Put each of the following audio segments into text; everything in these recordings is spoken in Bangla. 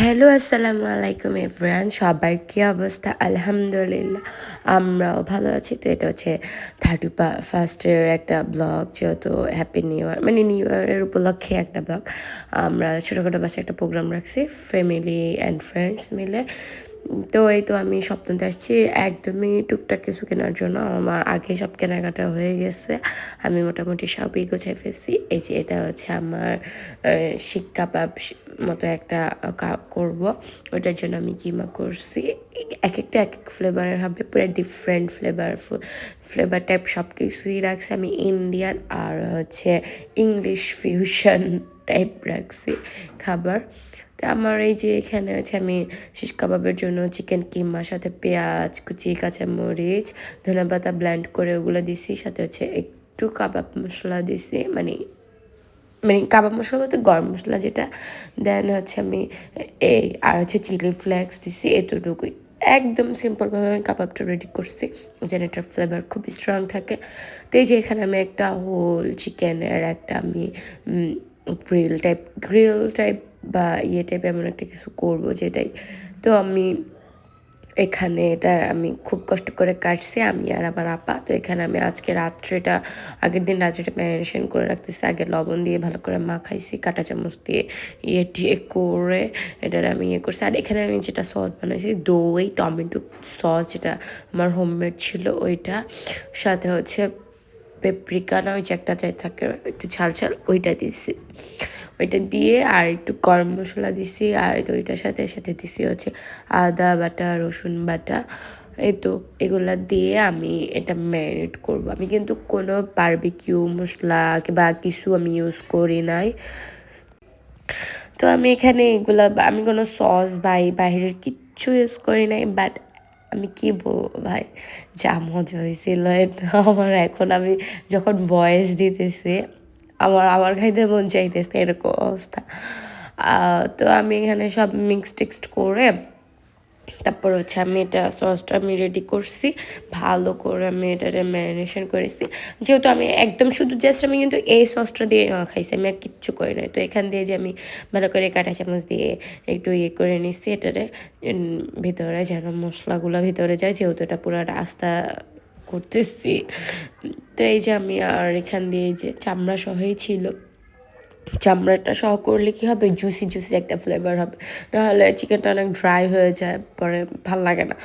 হ্যালো আসসালামু আলাইকুম এভরান সবার কী অবস্থা? আলহামদুলিল্লাহ, আমরাও ভালো আছি। তো এটা হচ্ছে থার্টি ফার্স্টের একটা ব্লগ, যেহেতু হ্যাপি নিউ ইয়ার মানে নিউ ইয়ারের উপলক্ষে একটা ব্লগ। আমরা ছোটোখাটো বাসায় একটা প্রোগ্রাম রাখছি ফ্যামিলি অ্যান্ড ফ্রেন্ডস মিলে। তো এই তো আমি সপ্তাহে আসছি। একদমই টুকটাক কিছু কেনার জন্য আমার আগে সব কেনাকাটা হয়ে গেছে। আমি মোটামুটি সবই গোছাই ফেলছি। এই যে এটা হচ্ছে আমার শিক কাবাব মতো একটা করব। ওটার জন্য আমি কিমা করছি। এক একটা এক এক ফ্লেভারের হবে, পুরো ডিফারেন্ট ফ্লেভার ফ্লেভার টাইপ সব কিছুই রাখছি। আমি ইন্ডিয়ান আর হচ্ছে ইংলিশ ফিউশন টাইপ রাখছি খাবার। তো আমার এই যে এখানে আছে, আমি শিশ কাবাবের জন্য চিকেন কিমার সাথে পেঁয়াজ, কুচি, কাঁচামরিচ ধনে পাতা ব্ল্যান্ড করে ওগুলো দিছি, সাথে হচ্ছে একটু কাবাব মশলা দিছি মানে মানে কাবাব মশলা বলতে গরম মশলা যেটা দেন হচ্ছে আমি এই, আর হচ্ছে চিলি ফ্লেক্স দিছি, এতটুকুই। একদম সিম্পলভাবে আমি কাবাবটা রেডি করছি, যেন এটার ফ্লেভার খুব স্ট্রং থাকে। তো এই যে এখানে আমি একটা হোল চিকেনের একটা আমি গ্রিল টাইপ গ্রিল টাইপ বা ইয়ে টাইপ এমন একটা কিছু করব যেটাই। তো আমি এখানে এটা আমি খুব কষ্ট করে কাটছি, আমি আর আমার আপা। তো এখানে আমি আজকে রাত্রেটা, আগের দিন রাত্রেটা ম্যারিনেশন করে রাখতেছি। আগে লবণ দিয়ে ভালো করে মাখাইছি, কাঁটা চামচ দিয়ে ইয়ে টিয়ে করে এটার আমি ইয়ে করছি। আর এখানে আমি যেটা সস বানাইছি, দই, টমেটো সস যেটা আমার হোমমেড ছিল ওইটা। সাথে হচ্ছে পেপ্রিকা না ওই যে একটা চাই থাকে, একটু ঝাল ঝাল, ওইটা দিয়েছি ওইটা দিয়ে আর একটু গরম মশলা দিছি আর ওইটার সাথে সাথে দিছি হচ্ছে আদা বাটা, রসুন বাটা। এই তো, এগুলো দিয়ে আমি এটা ম্যারিনেট করব। আমি কিন্তু কোনো বারবিকিউ মশলা বা কিছু আমি ইউজ করি নাই। তো আমি এখানে এগুলা, আমি কোনো সস বা বাহিরের কিচ্ছু ইউজ করি নাই, বাট আমি কি বলব ভাই? যা মজা হয়েছিল আমার এখন আমি যখন ভয়েস দিতেছে, আমার আমার খাইতে মন চাইতেছে এরকম অবস্থা। তো আমি এখানে সব মিক্সড টিক্সড করে তারপর হচ্ছে আমি এটা সসটা আমি রেডি করছি। ভালো করে আমি এটারে ম্যারিনেশন করেছি। যেহেতু আমি একদম শুধু জাস্ট আমি কিন্তু এই সসটা দিয়ে খাইছি। আমি আর কিচ্ছু করি নাই। তো এখান দিয়ে যে আমি ভালো করে কাঁটা চামচ দিয়ে একটু ইয়ে করে নিচ্ছি এটারে। ভিতরে যেন মশলাগুলো ভিতরে যায়, যেহেতু এটা পুরো রাস্তা করতেছি। তো এই যে আমি আর এখান দিয়ে যে চামড়া সহই ছিল চামড়াটা সহ করলে কি হবে? জুসি জুসি একটা ফ্লেভার হবে। নাহলে চিকেনটা অনেক ড্রাই হয়ে যায়, পরে ভালো লাগে না।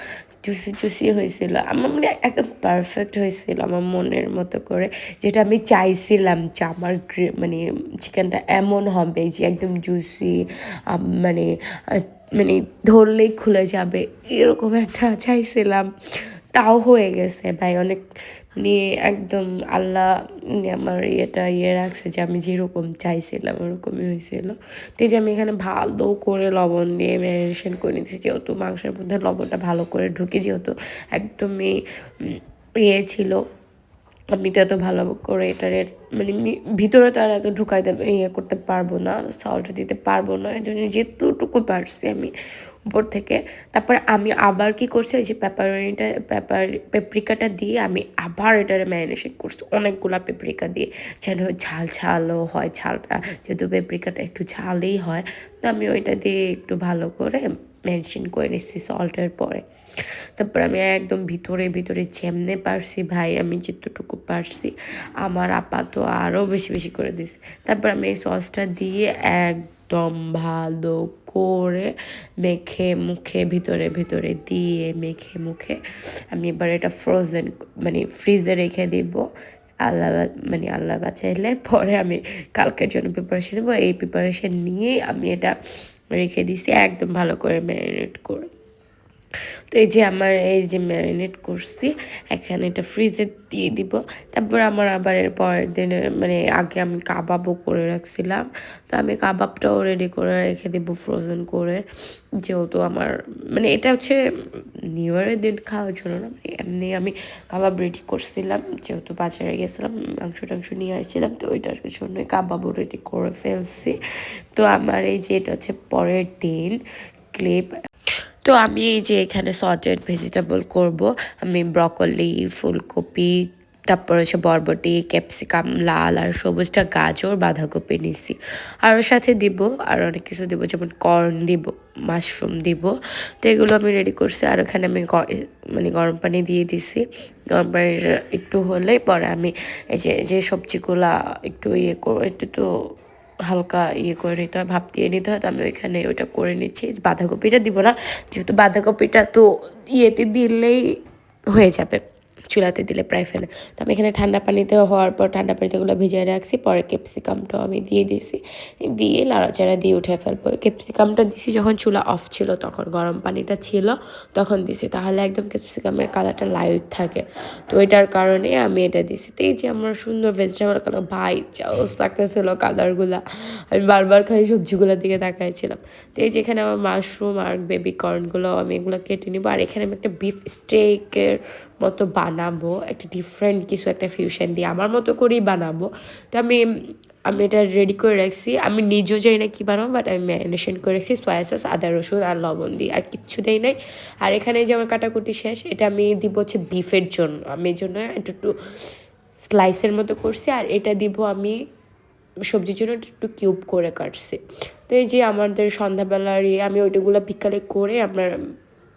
জুসি জুসি হয়েছিল। আমার মানে একদম পারফেক্ট হয়েছিল আমার মনের মতো করে, যেটা আমি চাইছিলাম যে আমার মানে চিকেনটা এমন হবে যে একদম জুসি মানে মানে ধরলেই খুলে যাবে। এরকম একটা চাইছিলাম। তাও হয়ে গেছে ভাই, অনেক নিয়ে একদম আল্লাহ আমার ইয়েটা ইয়ে রাখছে যে আমি যেরকম চাইছিলাম ওরকমই হয়েছিল। তো যে আমি এখানে ভালো করে লবণ দিয়ে ম্যারিনেশন করে নিচ্ছি যেহেতু মাংসের মধ্যে লবণটা ভালো করে ঢুকে যেহেতু একদমই ইয়ে ছিল। আমি তো এত ভালো করে এটার মানে ভিতরে তো আর এত ঢুকাই ইয়ে করতে পারব না সল্ট দিতে পারব না এই জন্য যেটুকু পারছি আমি উপর থেকে। তারপরে আমি আবার কি করছি ওই যে পেপারিটা পেপার পেপরিকাটা দিয়ে আমি আবার এটার ম্যারিনেশন করছি, অনেকগুলা পেপরিকা দিয়ে। যেন ঝাল ঝালও হয় ঝালটা, যেহেতু পেপরিকাটা একটু ঝালই হয়, তো আমি ওইটা দিয়ে একটু ভালো করে মেনশন করে নিচ্ছি সল্টের পরে। তারপর আমি একদম ভিতরে ভিতরে যেমনে পারছি ভাই, আমি যেতটুকু পারছি, আমার আপাত আরও বেশি বেশি করে দিছি তারপর আমি এই সসটা দিয়ে একদম ভালো করে মেখে, মুখে, ভিতরে ভিতরে দিয়ে মেখে, মুখে আমি এবার এটা ফ্রোজেন মানে ফ্রিজে রেখে দিব। আল্লাহ মানে আল্লাহ বাঁচাইলে পরে আমি কালকের জন্য প্রিপারেশন দেবো এই প্রিপারেশন নিয়েই আমি এটা রেখে দিছি, একদম ভালো করে ম্যারিনেট করে। তো এই যে আমার, এই যে ম্যারিনেট করছি, এখানে এটা ফ্রিজে দিয়ে দিব। তারপর আমার আবার এর পরের দিনে মানে আগে আমি কাবাবও করে রাখছিলাম। তো আমি কাবাবটাও রেডি করে রেখে দিব ফ্রোজেন করে। যেহেতু আমার মানে এটা হচ্ছে নিউ ইয়ারের দিন খাওয়ার জন্য না মানে এমনি আমি কাবাব রেডি করছিলাম। যেহেতু বাজারে গেছিলাম, মাংস টাংস নিয়ে আসছিলাম, তো ওইটার জন্যই কাবাবও রেডি করে ফেলছি। তো আমার এই যে এটা হচ্ছে পরের দিন ক্লিপ তো আমি এই যে এখানে সটেড ভেজিটেবল করব, আমি ব্রকলি ফুলকপি, তারপর হচ্ছে বরবটি ক্যাপসিকাম লাল আর সবুজটা গাজর, বাঁধাকপি নিছি। আর ওর সাথে দিব, আর অনেক কিছু দিব, যেমন কর্ন দিব মাশরুম দিব। তো এগুলো আমি রেডি করছি, আর ওখানে আমি মানে গরম পানি দিয়ে দিছি। গরম পানি একটু হলেই পরে আমি এই যে যে সবজিগুলা একটু ইয়ে করে একটু তো হালকা ইয়ে করে নিতে হয়, ভাপ দিয়ে নিতে হয়, তো আমি ওইখানে ওইটা করে নিচ্ছি। বাঁধাকপিটা দিব না, যেহেতু বাঁধাকপিটা তো ইয়েতে দিলেই হয়ে যাবে। চুলাতে দিলে প্রায় ফেলে। তো আমি এখানে ঠান্ডা পানিতে হওয়ার পর ঠান্ডা পানিতে ওগুলো ভিজিয়ে রাখছি। পরে ক্যাপসিকামটাও আমি দিয়ে দিয়েছি। দিয়ে লাড়াচাড়া দিয়ে উঠে ফেলব। ক্যাপসিকামটা দিছি যখন চুলা অফ ছিল তখন, গরম পানিটা ছিল তখন দিছি। তাহলে একদম ক্যাপসিকামের কালারটা লাইট থাকে। তো এটার কারণে আমি এটা দিছি। তো এই যে আমার সুন্দর ভেজিটেবল কালার ভাই চাউস লাগতেছিল কালারগুলা আমি বারবার খাই সবজিগুলোর দিকে তাকাইছিলাম। তো এই যে এখানে আমার মাশরুম আর বেবি কর্নগুলো আমি এগুলো কেটে নিবো। আর এখানে আমি একটা বিফ স্টেকের মতো বানাবো, একটা ডিফারেন্ট কিছু একটা ফিউশন দিয়ে আমার মতো করেই বানাবো। তো আমি আমি এটা রেডি করে রাখছি। আমি নিজেও যাই না কী বানাবো বাট আমি ম্যারিনেশন করে রাখছি সয়া সস আদা রসুন আর লবণ দিই আর কিচ্ছু দেই নাই। আর এখানে যে আমার কাটাকুটি শেষ, এটা আমি দিব হচ্ছে বিফের জন্য। আমি এই জন্য একটু একটু স্লাইসের মতো করছি। আর এটা দিব আমি সবজির জন্য একটু কিউব করে কাটছি। তো এই যে আমাদের সন্ধ্যাবেলার আমি ওইটাগুলো বিকালে করে আমরা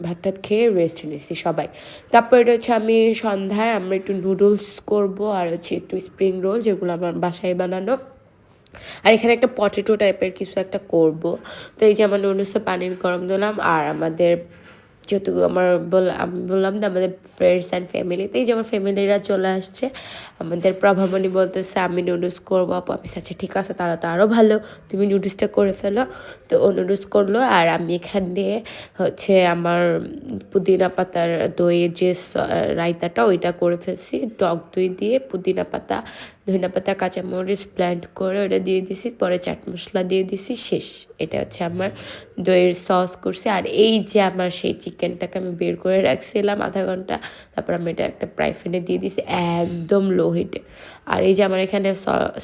ভাত টাত খেয়ে রেস্ট নিয়েছি সবাই। তারপর এটা হচ্ছে আমি সন্ধ্যায় আমরা একটু নুডলস করব আর হচ্ছে একটু স্প্রিং রোল যেগুলো আমার বাসায় বানানো। আর এখানে একটা পটেটো টাইপের কিছু একটা করব। তো এই যে আমার নুডলসে পানির গরম দিলাম আর আমাদের যেহেতু আমার বল, আমি বললাম না, আমাদের ফ্রেন্ডস অ্যান্ড ফ্যামিলিতেই যে আমার ফ্যামিলিরা চলে আসছে। আমাদের প্রভামণি বলতেছে, আমি নুডলস করব, আপু। আমি আচ্ছা ঠিক আছে তারা তো আরও ভালো। তুমি নুডলসটা করে ফেলো। তো ও নুডলস করল, আর আমি এখান দিয়ে হচ্ছে আমার পুদিনা পাতার দইয়ের যে রায়তাটা, ওইটা করে ফেলছি। টক দই দিয়ে পুদিনা পাতা ধনিয়া পাতা, কাঁচামরিচ প্ল্যান্ট করে ওটা দিয়ে দিছি, পরে চাট মশলা দিয়ে দিছি, শেষ। এটা হচ্ছে আমার দইয়ের সস করছি। আর এই যে আমার সেই চিকেনটাকে আমি বের করে রাখছিলাম আধা ঘণ্টা, তারপর আমি এটা একটা প্রাইফেনে দিয়ে দিছি, একদম লো হিটে আর এই যে আমার এখানে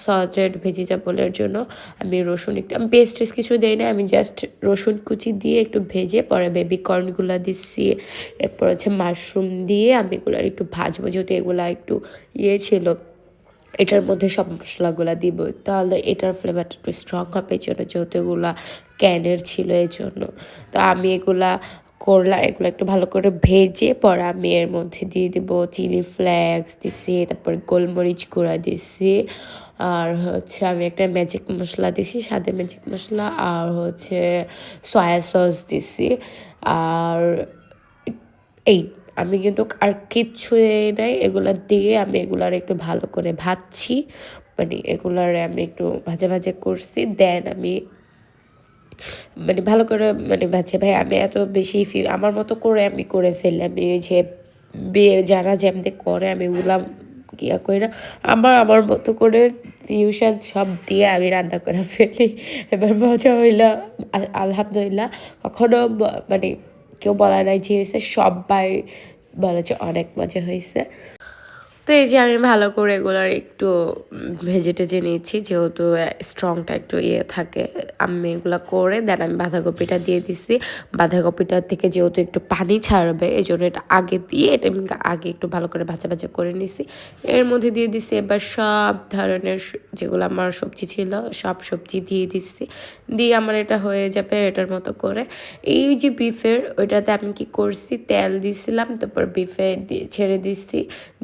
সটেড ভেজিটেবলের জন্য আমি রসুন একটু, আমি পেস্ট টেস্ট কিছু দিই না আমি জাস্ট রসুন কুচি দিয়ে একটু ভেজে, পরে বেবি কর্নগুলো দিচ্ছি, এরপর হচ্ছে মাশরুম দিয়ে আমি এগুলো একটু ভাজবো, যেহেতু এগুলো একটু ইয়ে ছিল। এটার মধ্যে সব মশলাগুলো দিব, তাহলে এটার ফ্লেভারটা একটু স্ট্রং হবে এই জন্য যেহেতু এগুলা ক্যানের ছিল এই জন্য তো আমি এগুলা করলাম এগুলো একটু ভালো করে ভেজে পরে আমি এর মধ্যে দিয়ে দেবো চিলি ফ্লেক্স দিছি, তারপর গোলমরিচ গুঁড়া দিছি, আর হচ্ছে আমি একটা ম্যাজিক মশলা দিছি সাদে ম্যাজিক মশলা, আর হচ্ছে সয়া সস দিছি, আর এই আমি কিন্তু আর কিচ্ছু নাই, এগুলা দিয়ে আমি এগুলার একটু ভালো করে ভাজছি। মানে এগুলার আমি একটু ভাজা ভাজা করছি, দেন আমি মানে ভালো করে মানে ভাজে ভাই, আমি এত বেশি আমার মতো করে আমি করে ফেলি আমি যে বিয়ে, যারা যেমনি করে, আমি ওগুলা ইয়া করি না আমার আমার মতো করে টিউশন সব দিয়ে আমি রান্না করে ফেলি। এবার মজা হইল আলহামদুলিল্লাহ। কখনো মানে কেউ বলা নাই যে হয়েছে সবাই বলা যে অনেক মজা হয়েছে। তো এই যে আমি ভালো করে এগুলোর একটু ভেজে টেজে নিয়েছি, যেহেতু স্ট্রংটা একটু ইয়ে থাকে, আমি এগুলো করে দেন আমি বাঁধাকপিটা দিয়ে দিছি। বাঁধাকপিটা থেকে যেহেতু একটু পানি ছাড়বে এই জন্য এটা আগে দিয়ে, এটা আমি আগে একটু ভালো করে ভাজা ভাজা করে নিছি। এর মধ্যে দিয়ে দিছি এবার সব ধরনের যেগুলো আমার সবজি ছিল, সব সবজি দিয়ে দিচ্ছি দিয়ে আমার এটা হয়ে যাবে এটার মতো করে। এই যে বিফের ওইটাতে আমি কি করছি, তেল দিছিলাম, তারপর বিফে ছেড়ে দিচ্ছি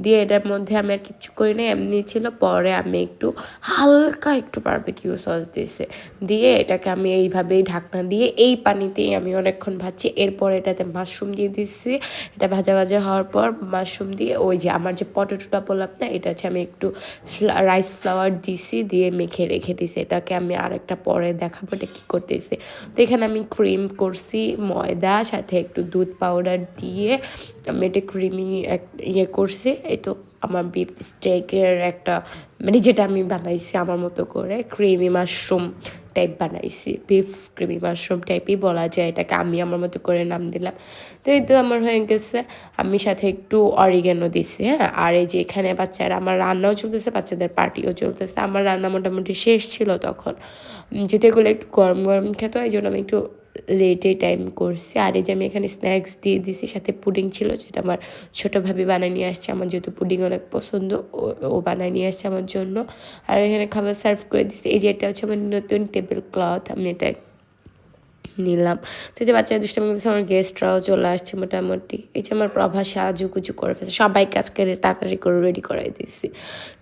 দিয়ে এটার মধ্যে আমি আর কিচ্ছু করি না এমনি ছিল। পরে আমি একটু হালকা একটু বারবিকিউ সস দিয়েছে। দিয়ে এটাকে আমি এইভাবেই ঢাকনা দিয়ে এই পানিতেই আমি অনেকক্ষণ ভাজছি। এরপর এটাতে মাশরুম দিয়ে দিচ্ছি এটা ভাজা ভাজা হওয়ার পর মাশরুম দিয়ে ওই যে আমার যে পটেটোটা বললাম না, এটা হচ্ছে আমি একটু রাইস ফ্লাওয়ার দিছি, দিয়ে মেখে রেখে দিছি। এটাকে আমি আর একটা পরে দেখাবো এটা কী করতেছি। তো এখানে আমি ক্রিম করছি, ময়দা, সাথে একটু দুধ পাউডার দিয়ে আমি এটা ক্রিমি এক ইয়ে করছি। এই তো আমার বিফ স্টেকের একটা মানে যেটা আমি বানাইছি আমার মতো করে ক্রিমি মাশরুম টাইপ বানাইছি। বিফ ক্রিমি মাশরুম টাইপই বলা যায় এটাকে, আমি আমার মতো করে নাম দিলাম। তো এই তো আমার হয়ে গেছে। আমি সাথে একটু অরিগেনও দিছি হ্যাঁ? আর এই যে এখানে বাচ্চারা, আমার রান্নাও চলতেছে, বাচ্চাদের পার্টিও চলতেছে। আমার রান্না মোটামুটি শেষ ছিল তখন। যেহেতু এগুলো একটু গরম গরম খেত, এই জন্য আমি একটু লেটে টাইম করছি। আর এই যে আমি এখানে স্ন্যাক্স দিয়ে দিছি, সাথে পুডিং ছিল, যেটা আমার ছোটো ভাবে বানিয়ে নিয়ে আসছে। আমার যেহেতু পুডিং অনেক পছন্দ, ও বানিয়ে নিয়ে আসছে আমার জন্য। আর এখানে খাবার সার্ভ করে দিছি। এই যে এটা হচ্ছে আমার নতুন টেবিল ক্লথ আমি এটা নিলাম। তো যে বাচ্চারা দুষ্টামি করতেছে, আমার গেস্টরাও চলে আসছে মোটামুটি। এই যে আমার প্রভা সাজুকুচু করে ফেলছে। সবাইকে আজকে তাড়াতাড়ি করে রেডি করাই দিয়েছি।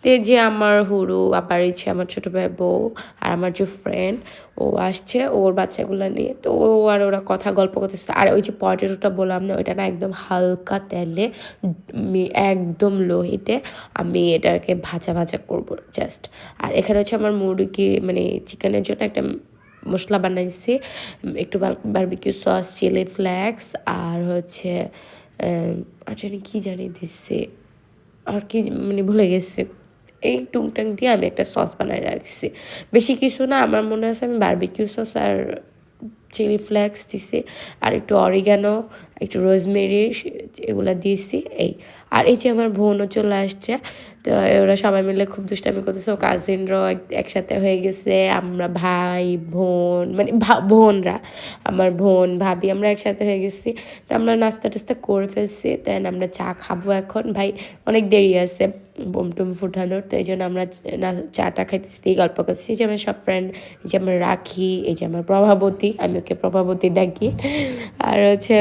তো এই যে আমার হুরু, আবার ইচ্ছে আমার ছোটো ভাই বউ আর আমার যে ফ্রেন্ড ও আসছে ওর বাচ্চাগুলো নিয়ে। তো ও আর ওরা কথা, গল্প করতেছে। আর ওই যে পটেটোটা বললাম না, ওইটা না একদম হালকা তেলে একদম লো হিটে আমি এটাকে ভাজা ভাজা করব জাস্ট আর এখানে হচ্ছে আমার মুরগি মানে চিকেনের জন্য একটা মশলা বানাইছি। একটু বারবিকিউ সস চিলি ফ্লেক্স আর হচ্ছে আর জানি কী জানি দিচ্ছে আর কি মানে ভুলে গেছে। এই টুংটাং দিয়ে আমি একটা সস বানাই রাখছি। বেশি কিছু না, আমার মনে আছে আমি বারবিকিউ সস আর চিলি ফ্লেক্স দিছি, আর একটু অরিগানো, একটু রোজমেরি এগুলো দিয়েছি এই। আর এই যে আমার বোনও চলে আসছে, তো ওরা সবাই মিলে খুব দুষ্টামি করতেছে ও কাজিনরাও একসাথে হয়ে গেছে, আমরা ভাই, বোন মানে বোনরা, আমার বোন, ভাবি, আমরা একসাথে হয়ে গেছি, তো আমরা নাস্তা টাস্তা করে ফেলছি দেন আমরা চা খাব এখন। ভাই, অনেক দেরি আছে বোম টুম ফুটানোর, তো এই জন্য আমরা চাটা খাইতেছি, গল্প করতেছি, যে আমার সব ফ্রেন্ড এই যে আমার রাখি, এই যে আমার প্রভাবতী, আমি ওকে প্রভাবতী ডাকি। আর হচ্ছে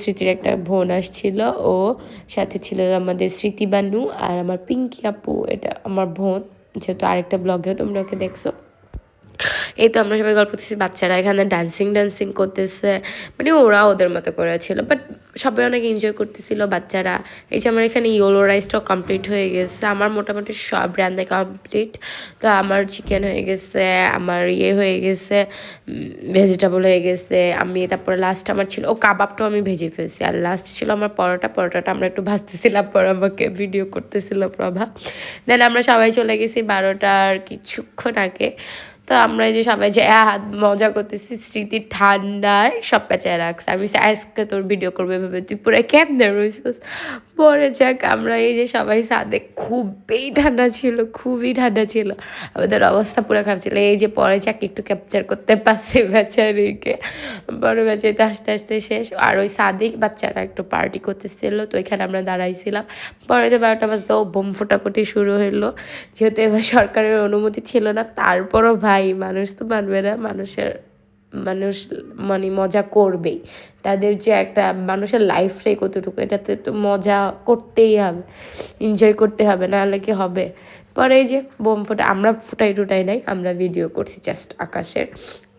স্মৃতির একটা বোন আসছিল। ও সাথে ছিল আমাদের স্মৃতি বানু আর আমার পিঙ্কি আপু, এটা আমার বোন। যেহেতু আরেকটা ব্লগেও তোমরা ওকে দেখছ। এই তো আমরা সবাই গল্প করতেছি, বাচ্চারা এখানে ডান্সিং ডান্সিং করতেছে। মানে ওরা ওদের মতো করেছিল বাট সবাই অনেক এনজয় করতেছিল বাচ্চারা। এই যে আমার এখানে ইয়োলো রাইসটাও কমপ্লিট হয়ে গেছে, আমার মোটামুটি সব রান্না কমপ্লিট তো আমার চিকেন হয়ে গেছে, আমার ইয়ে হয়ে গেছে ভেজিটেবল হয়ে গেছে, আমি তারপরে লাস্ট আমার ছিল, ও কাবাবটাও আমি ভেজে ফেলছি। আর লাস্ট ছিল আমার পরোটা, পরোটাটা আমরা একটু ভাজতেছিলাম পর আমাকে ভিডিও করতেছিল প্রভা। দেন আমরা সবাই চলে গেছি বারোটার কিছুক্ষণ আগে। তো আমরা যে সবাই যে হাত মজা করতেছি স্মৃতি ঠান্ডায়, সব পেঁচায় রাখছে। আমি আজকে তোর ভিডিও করব এভাবে। তুই পুরো কেমনে রয়েছিস পরে যাক, আমরা এই যে সবাই সাদে খুবই ঠান্ডা ছিল, খুবই ঠান্ডা ছিল। আমাদের অবস্থা পুরো খারাপ ছিল। এই যে পরে যাক, একটু ক্যাপচার করতে পারছে বেচারিকে। পরে বেচারিতে আস্তে আস্তে শেষ। আর ওই সাদে বাচ্চারা একটু পার্টি করতেছিল, তো ওইখানে আমরা দাঁড়াইছিলাম। পরে তো বারোটা বাজতে বোম ফোটাফুটি শুরু হইল। যেহেতু এবার সরকারের অনুমতি ছিল না, তারপরও ভাই মানুষ তো মানবে না, মানুষের, মানুষ মানে মজা করবেই। তাদের যে একটা মানুষের লাইফটাই কতটুকু, এটাতে তো মজা করতেই হবে এনজয় করতে হবে, না হলে কি হবে? পরে এই যে বোম ফোটা, আমরা ফুটাই টুটাই নাই, আমরা ভিডিও করছি জাস্ট আকাশের।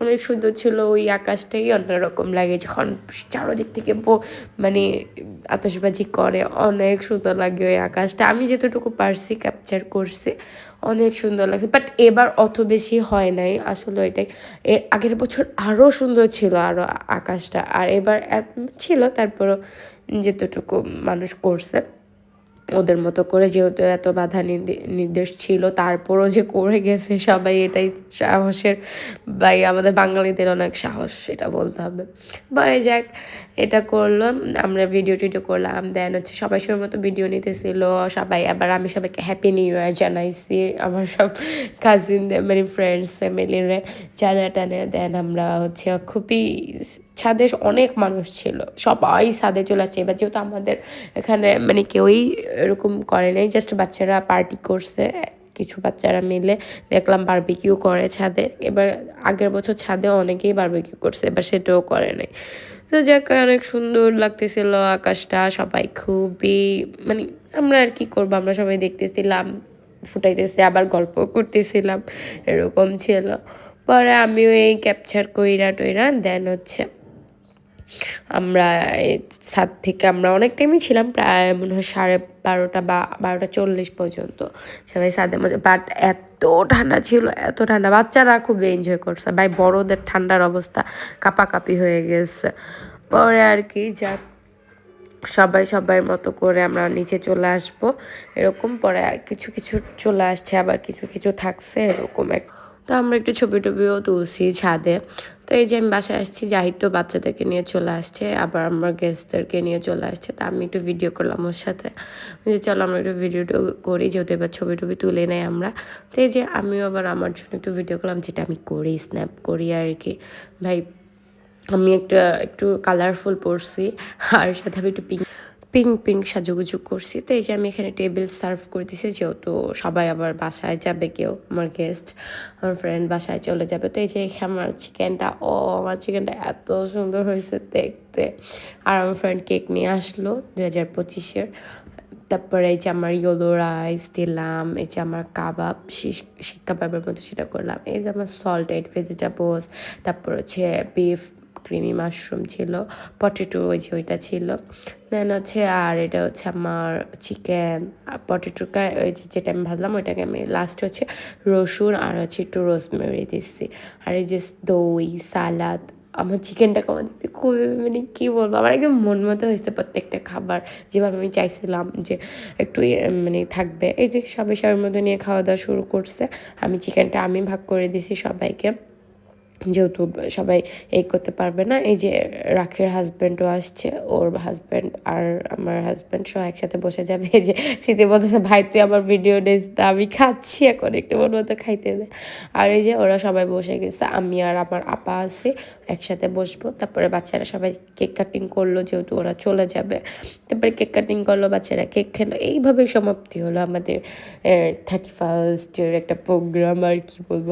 অনেক সুন্দর ছিল ওই আকাশটাই, অন্যরকম লাগে যখন চারোদিক থেকে মানে আতসবাজি করে, অনেক সুন্দর লাগে ওই আকাশটা। আমি যেতটুকু পারছি ক্যাপচার করছি, অনেক সুন্দর লাগছে। বাট এবার অত বেশি হয় নাই, আসলে ওইটাই। এর আগের বছর আরও সুন্দর ছিল আরও আকাশটা, আর এবার ছিল, তারপরও যেতটুকু মানুষ করছে। ওদের মতো করে যেহেতু এত বাধা নির্দেশ ছিল, তারপরও যে করে গেছে সবাই, এটাই সাহসের বাই আমাদের বাঙালিদের অনেক সাহস, সেটা বলতে হবে। বলে যাক, এটা করলাম, আমরা ভিডিও টিডিও করলাম দেন হচ্ছে সবাই সময় মতো ভিডিও নিতেছিল, সবাই আবার আমি সবাইকে হ্যাপি নিউ ইয়ার জানাইছি, আমার সব কাজিনদের মানে ফ্রেন্ডস ফ্যামিলিরে জানা টানে দেন আমরা হচ্ছে খুবই ছাদে অনেক মানুষ ছিল। সবাই ছাদে চলে আসছে। এবার যেহেতু আমাদের এখানে মানে কেউই এরকম করে নাই জাস্ট বাচ্চারা পার্টি করছে, কিছু বাচ্চারা মিলে। দেখলাম বারবিকিউ করে ছাদে। এবার আগের বছর ছাদে অনেকেই বারবিকিউ করছে, এবার সেটাও করে নাই। তো যাক, অনেক সুন্দর লাগতেছিল আকাশটা। সবাই খুবই মানে আমরা আর কি করব? আমরা সবাই দেখতেছিলাম, ফুটাইতেছে, আবার গল্প করতেছিলাম। এরকম ছিল। পরে আমিও এই ক্যাপচার কইরা টইরা দেন হচ্ছে আমরা সাত থেকে আমরা অনেক টাইমই ছিলাম, প্রায় মনে হয় সাড়ে বারোটা বা বারোটা চল্লিশ পর্যন্ত। সবাই সাদের মধ্যে বাট এত ঠান্ডা ছিল, এত ঠান্ডা। বাচ্চারা খুব এনজয় করছে। ভাই, বড়োদের ঠান্ডার অবস্থা কাপাকাপি হয়ে গেছে। পরে আর কি, যাক, সবাই সবার মতো করে আমরা নিচে চলে আসব। এরকম পরে কিছু কিছু চলে আসছে, আবার কিছু কিছু থাকছে, এরকম এক তো আমরা একটু ছবি টবিও তুলছি ছাদে। তো এই যে আমি বাসায় আসছি, জাহিদ তো বাচ্চাদেরকে নিয়ে চলে আসছে, আবার আমার গেস্টদেরকে নিয়ে চলে আসছে। তা আমি একটু ভিডিও করলাম ওর সাথে। যে চলো আমরা একটু ভিডিও করি, যেহেতু এবার ছবি টবি তুলে নেই আমরা। তো এই যে আমিও আবার আমার জন্য একটু ভিডিও করলাম, যেটা আমি করি স্ন্যাপ করি আর কি ভাই, আমি একটা, একটু কালারফুল পরছি, আর সাথে আমি একটু পিঙ্ক পিঙ্ক পিঙ্ক সাজুগুজু করছি। তো এই যে আমি এখানে টেবিল সার্ভ করে দিছি যেহেতু সবাই আবার বাসায় যাবে, কেউ আমার গেস্ট আমার ফ্রেন্ড বাসায় চলে যাবে। তো এই যে আমার চিকেনটা ও আমার চিকেনটা এত সুন্দর হয়েছে দেখতে। আর আমার ফ্রেন্ড কেক নিয়ে আসলো দু হাজার পঁচিশের। তারপরে এই যে আমার ইয়েলো রাইস দিলাম, এই যে আমার কাবাব শিক কাবাবের মতো সেটা করলাম। এই যে আমার সল্টেড ভেজিটেবলস তারপর হচ্ছে বিফ ক্রিমি মাশরুম ছিল পটেটো ওই যে ওইটা ছিল। দেন হচ্ছে আর এটা হচ্ছে আমার চিকেন পটেটোটা ওই যে যেটা আমি ভাজলাম ওইটাকে আমি লাস্ট হচ্ছে রসুন আর হচ্ছে একটু রোজমেরি দিচ্ছি আর এই যে দই সালাদ আমার চিকেনটা কমা দেখতে খুবই মানে কী বলব, আমার একদম মন মতো হয়েছে প্রত্যেকটা খাবার। যেভাবে আমি চাইছিলাম যে একটু মানে থাকবে। এই যে সবাই সবার মতো নিয়ে খাওয়া দাওয়া শুরু করছে, আমি চিকেনটা আমি ভাগ করে দিছি সবাইকে। যেহেতু সবাই এই করতে পারবে না, এই যে রাখির হাজব্যান্ডও আসছে, ওর হাজব্যান্ড আর আমার হাজব্যান্ড সহ একসাথে বসে যাবে, এই যে স্মৃতি বলতেছে, ভাই, তুই আমার ভিডিও নিস আমি খাচ্ছি এখন, একটু মন মতো খাইতে দে। আর এই যে ওরা সবাই বসে গেছে, আমি আর আমার আপা আছি, একসাথে বসবো। তারপরে বাচ্চারা সবাই কেক কাটিং করল, যেহেতু ওরা চলে যাবে। তারপরে কেক কাটিং করল, বাচ্চারা কেক খেলো। এইভাবে সমাপ্তি হলো আমাদের থার্টি ফার্স্টের একটা প্রোগ্রাম আর কি বলব।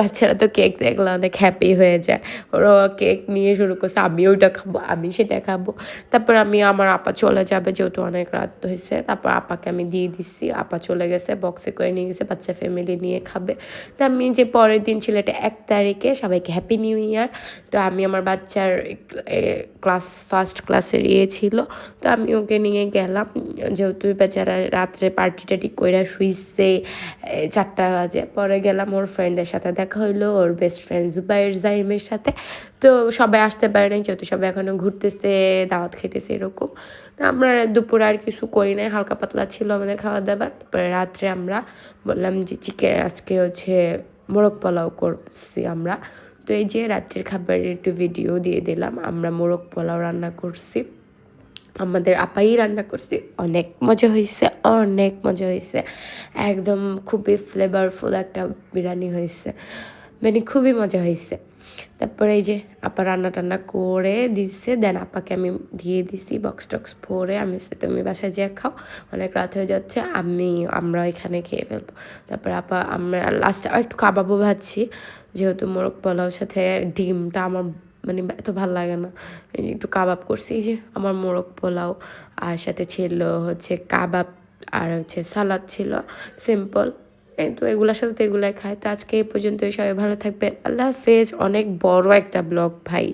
বাচ্চারা তো কেক দেখল, অনেক হ্যাপি হয়ে যায়। ওরা কেক নিয়ে শুরু করছে আমি ওইটা খাব, আমি সেটা খাব। তারপর আমি আমার আপা চলে যাবে, যেহেতু অনেক রাত হয়েছে তারপর আপাকে আমি দিয়ে দিচ্ছি আপা চলে গেছে বক্সে করে নিয়ে গেছে, বাচ্চা ফ্যামিলি নিয়ে খাবে। তো আমি যে পরের দিন ছেলেটা এক তারিখে, সবাইকে হ্যাপি নিউ ইয়ার তো আমি আমার বাচ্চার ক্লাস ফার্স্ট ক্লাসের ইয়ে ছিল। তো আমি ওকে নিয়ে গেলাম। যেহেতু বেচারা রাত্রে পার্টি টাটি কইরা শুইছে চারটা বাজে, পরে গেলাম ওর ফ্রেন্ডের সাথে। দেখা হইল, ওর বেস্ট ফ্রেন্ড জুবাইর জাহিমের সাথে। তো সবাই আসতে পারে নাই, যেহেতু সবাই এখনও ঘুরতেছে, দাওয়াত খেতেছে এরকম। আমরা দুপুরে আর কিছু করি নাই, হালকা পাতলা ছিল আমাদের খাওয়া দাবার তারপরে রাত্রে আমরা বললাম যে চিকেন আজকে হচ্ছে মোরগ পোলাও করছি আমরা। তো এই যে রাত্রের খাবারের একটু ভিডিও দিয়ে দিলাম, আমরা মোরগ পোলাও রান্না করছি। আমাদের আপাই রান্না করছি, অনেক মজা হয়েছে অনেক মজা হয়েছে একদম খুবই ফ্লেভারফুল একটা বিরিয়ানি হয়েছে মানে খুবই মজা হয়েছে। তারপরে এই যে আপা রান্না টান্না করে দিচ্ছে দেন আপাকে আমি দিয়ে দিছি বক্স টক্স ভরে আমি তুমি বাসায় যেয়ে খাও, অনেক রাত হয়ে যাচ্ছে, আমি, আমরা এখানে খেয়ে ফেলব। তারপরে আপা, আমরা লাস্টে একটু কাবাবও ভাজছি, যেহেতু মোরগ পোলাওর সাথে ডিমটা আমার মানে এত ভালো লাগে না, এই যে একটু কাবাব করছি, এই যে আমার মোরগ পোলাও আর সাথে ছিল হচ্ছে কাবাব আর হচ্ছে সালাদ ছিল সিম্পল তো এগুলোর সাথে তো এগুলাই খায়। তো আজকে এই পর্যন্ত সবাই ভালো থাকবে আল্লাহ হাফেজ। অনেক বড় একটা ব্লগ, ভাই।